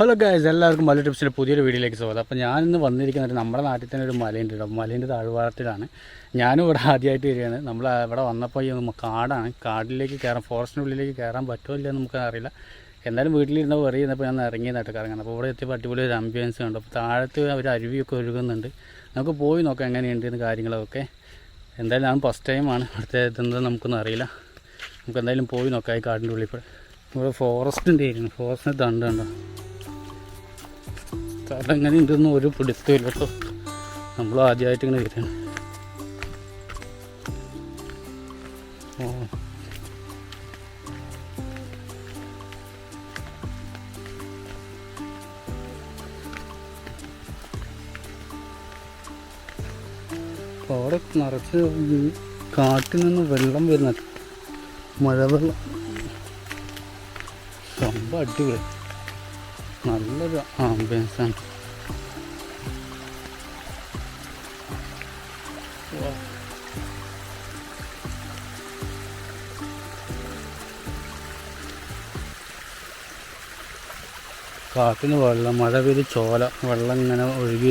Hello guys എല്ലാവർക്കും മല ടിപ്സിലെ പുതിയൊരു വീഡിയോയിലേക്ക് സ്വാഗതം. അപ്പോൾ ഞാനിന്ന് വന്നിരിക്കുന്നത് നമ്മുടെ നാട്ടിൽ തന്നെ ഒരു മലയുണ്ട് കേട്ടോ. മലേന്റെ താഴ്വാരത്തിലാണ്. ഞാനും ഇവിടെ ആദ്യമായിട്ട് വരികയാണ്. നമ്മൾ ഇവിടെ വന്നപ്പോൾ ഈ കാടാണ്. കാടിലേക്ക് കയറാൻ ഫോറസ്റ്റിനുള്ളിലേക്ക് കയറാൻ പറ്റുമോ ഇല്ലയോ നമുക്ക് അറിയില്ല. എന്തായാലും വീട്ടിലിരുന്ന് വെറിയ ചെയ്യുന്നപ്പോൾ ഞാൻ ഇറങ്ങിയതായിട്ട് കറങ്ങണം അപ്പോൾ ഇവിടെ എത്തിയപ്പോൾ അടിപൊളി ഒരു ആംബിയൻസ് കണ്ടു. അപ്പോൾ താഴത്ത് ഒരു അരുവിയൊക്കെ ഒഴുകുന്നുണ്ട്. നമുക്ക് പോയി നോക്കാം എങ്ങനെയുണ്ട് എന്ന് കാര്യങ്ങളൊക്കെ. എന്തായാലും ഞാൻ ഫസ്റ്റ് ടൈമാണ് ഇവിടുത്തെ ഇതെന്താ നമുക്കൊന്നും അറിയില്ല. നമുക്ക് എന്തായാലും പോയി നോക്കാം ഈ കാടിന്റെ ഉള്ളിൽ ഇവിടെ ഫോറസ്റ്റിന്റെ ആയിരുന്നു ഫോറസ്റ്റിന് തണ്ട് കണ്ടോ? സ്ഥലം എങ്ങനെ ഉണ്ടെന്ന് ഒരു പിടുത്തമില്ല കേട്ടോ. നമ്മൾ ആദ്യമായിട്ട് ഇങ്ങനെ വരികയാണ്. ഓ. അവിടെ നിറച്ച് കാട്ടിൽ നിന്ന് വെള്ളം വരുന്ന മഴവെള്ളം. സംഭവം അടിപൊളി. നല്ലൊരു ആംബിയൻസാണ്. കാട്ടിന് വെള്ളം മഴ പെയ്ത് ചോല വെള്ളം ഇങ്ങനെ ഒഴുകി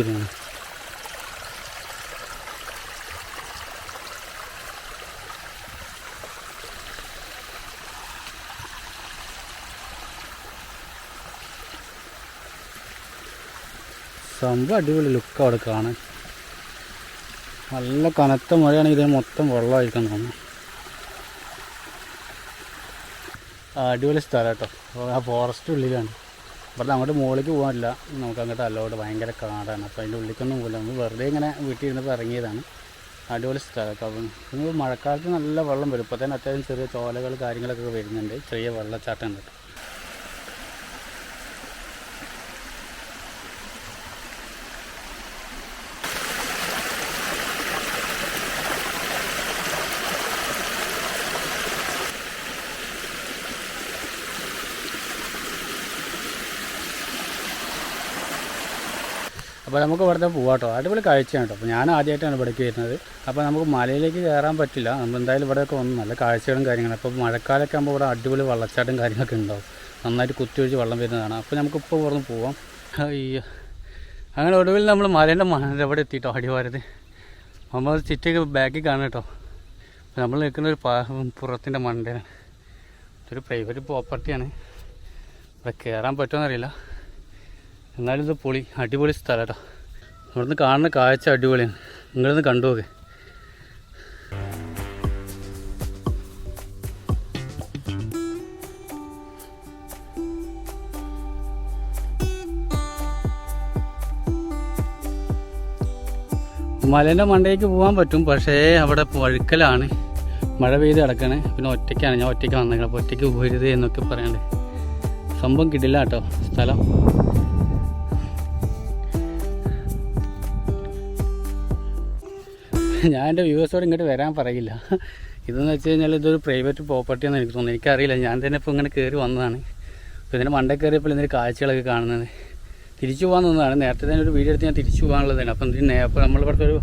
സംഭവം അടിപൊളി ലുക്ക് അവിടെ കാണാൻ. നല്ല കനത്ത മഴയാണ് ഇതിന് മൊത്തം വെള്ളമായിരിക്കാൻ തോന്നുന്നു. അടിപൊളി സ്ഥലം കേട്ടോ. ആ ഫോറസ്റ്റ് ഉള്ളിലാണ്. ഇവിടെ അങ്ങോട്ട് മുകളിലേക്ക് പോകാനില്ല. നമുക്ക് അങ്ങോട്ട് അല്ലോട്ട് ഭയങ്കര കാടാണ്. അപ്പോൾ അതിന്റെ ഉള്ളിലേക്കൊന്നും പോകില്ല. നമ്മൾ വെറുതെ ഇങ്ങനെ വീട്ടിൽ ഇരുന്നപ്പോൾ ഇറങ്ങിയതാണ്. അടിപൊളി സ്ഥലം കേട്ടോ. അപ്പം ഇന്ന് മഴക്കാലത്ത് നല്ല വെള്ളം വരും. ഇപ്പോൾ തന്നെ അത്യാവശ്യം ചെറിയ ചോലകൾ കാര്യങ്ങളൊക്കെ വരുന്നുണ്ട്. ചെറിയ വെള്ളച്ചാട്ടം കേട്ടോ അപ്പോൾ നമുക്ക് ഇവിടുത്തെ പോവാട്ടോ. അടിപൊളി കാഴ്ചയാണ് കേട്ടോ അപ്പോൾ ഞാൻ ആദ്യമായിട്ടാണ് ഇവിടേക്ക് വരുന്നത്. അപ്പോൾ നമുക്ക് മലയിലേക്ക് കയറാൻ പറ്റില്ല. നമ്മൾ എന്തായാലും ഇവിടെയൊക്കെ വന്നു നല്ല കാഴ്ചകളും കാര്യങ്ങളും. അപ്പോൾ മഴക്കാലമൊക്കെ ആകുമ്പോൾ ഇവിടെ അടിപൊളി വെള്ളച്ചാട്ടം കാര്യങ്ങളൊക്കെ ഉണ്ടാവും. നന്നായിട്ട് കുത്തിയൊഴിച്ച് വെള്ളം വരുന്നതാണ്. അപ്പോൾ നമുക്ക് നമുക്കിപ്പോൾ ഇവിടുന്ന് പോവാം. അയ്യോ. അങ്ങനെ ഒടുവിൽ നമ്മൾ മലേന്റെ മണൽ എവിടെ എത്തിയിട്ടോ അടിവാരത്. നമ്മൾ ചുറ്റൊക്കെ ബാക്കിൽ കാണാം കേട്ടോ. അപ്പോൾ നമ്മൾ നിൽക്കുന്ന ഒരു പുറത്തിന്റെ മണ്ടേനാണ് ഇതൊരു പ്രൈവറ്റ് പ്രോപ്പർട്ടിയാണ് ഇവിടെ കയറാൻ പറ്റുമെന്നറിയില്ല എന്നാലും ഇത് പൊളി അടിപൊളി സ്ഥലമാണ് അവിടുന്ന് കാണുന്ന കാഴ്ച അടിപൊളിയാണ്. നിങ്ങളൊന്ന് കണ്ടു നോക്ക് മലേന്റെ മണ്ടയ്ക്ക് പോകാൻ പറ്റും പക്ഷേ അവിടെ വഴുക്കലാണ്. മഴ പെയ്ത് കിടക്കണേ. പിന്നെ ഒറ്റയ്ക്കാണ്. ഞാൻ ഒറ്റയ്ക്ക് വന്നേക്കണം. അപ്പോൾ ഒറ്റയ്ക്ക് പോരുത് എന്നൊക്കെ പറയണ്ടേ. സംഭവം കിട്ടില്ല കേട്ടോ സ്ഥലം. ഞാൻ എന്റെ വ്യൂവേഴ്സോട് ഇങ്ങോട്ട് വരാൻ പറയില്ല. ഇതെന്ന് വെച്ച് കഴിഞ്ഞാൽ ഇതൊരു പ്രൈവറ്റ് പ്രോപ്പർട്ടിയാണെന്ന് എനിക്ക് തോന്നുന്നു. എനിക്കറിയില്ല. ഞാൻ തന്നെ ഇപ്പോൾ ഇങ്ങനെ കയറി വന്നതാണ്. അപ്പോൾ ഇതിന്റെ മണ്ടേ കയറിയപ്പോൾ ഇതിന്റെ കാഴ്ചകളൊക്കെ കാണുന്നത്. തിരിച്ചു പോകാൻ നിന്നതാണ്. നേരത്തെ തന്നെ ഒരു വീഡിയോ എടുത്ത് ഞാൻ തിരിച്ചു പോകാനുള്ളതാണ്. അപ്പം ഇതിന് അപ്പോൾ നമ്മളിവിടുത്തെ ഒരു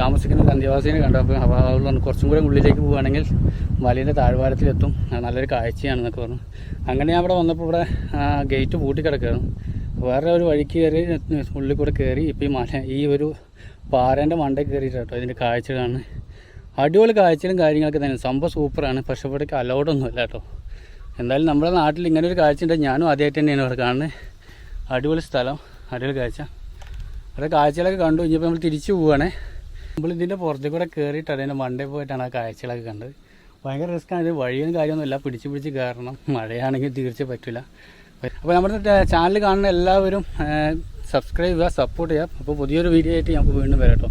താമസിക്കുന്ന ഒരു അന്ത്യവാസിനെ കണ്ടു. അപ്പോൾ അപ്പോൾ കുറച്ചും കൂടെ ഉള്ളിലേക്ക് പോവുകയാണെങ്കിൽ മലയുടെ താഴ്വാരത്തിലെത്തും. നല്ലൊരു കാഴ്ചയാണെന്നൊക്കെ പറഞ്ഞു. അങ്ങനെ ഞാൻ ഇവിടെ വന്നപ്പോൾ ഇവിടെ ഗേറ്റ് പൂട്ടി കിടക്കുകയാണ് വേറെ ഒരു വഴിക്ക് കയറി ഉള്ളിൽ കൂടെ കയറി ഇപ്പോൾ ഈ മല ഈ ഒരു പാറേന്റെ മണ്ടയിൽ കയറിയിട്ട് കേട്ടോ ഇതിന്റെ കാഴ്ച കാണുന്നത് അടിപൊളി കാഴ്ചകളും കാര്യങ്ങളൊക്കെ തന്നെ. സംഭവം സൂപ്പറാണ്. പക്ഷേ ഇവിടേക്ക് അലൗഡൊന്നും ഇല്ല കേട്ടോ എന്തായാലും നമ്മുടെ നാട്ടിൽ ഇങ്ങനെ ഒരു കാഴ്ച ഉണ്ട് ഞാനും ആദ്യമായിട്ട് തന്നെയാണ് ഇവിടെ കാണുന്നത് അടിപൊളി സ്ഥലം. അടിപൊളി കാഴ്ച. അവിടെ കാഴ്ചകളൊക്കെ കണ്ടു. കഴിഞ്ഞപ്പോൾ നമ്മൾ തിരിച്ചു പോവുകയാണേ നമ്മൾ ഇതിന്റെ പുറത്തേക്ക് കൂടെ കയറിയിട്ടാണ് അതിന്റെ മണ്ടയിൽ പോയിട്ടാണ് ആ കാഴ്ചകളൊക്കെ കണ്ടത്. ഭയങ്കര റിസ്ക്കാണ് ഇത് വഴിയും കാര്യമൊന്നുമില്ല പിടിച്ച് പിടിച്ച് കയറണം. മഴയാണെങ്കിൽ തീർച്ച പറ്റില്ല അപ്പോൾ നമ്മുടെ ചാനൽ കാണുന്ന എല്ലാവരും സബ്സ്ക്രൈബ് ചെയ്യുക സപ്പോർട്ട് ചെയ്യുക. അപ്പോൾ പുതിയൊരു വീഡിയോ ആയിട്ട് നമുക്ക് വീണ്ടും വരാം കേട്ടോ.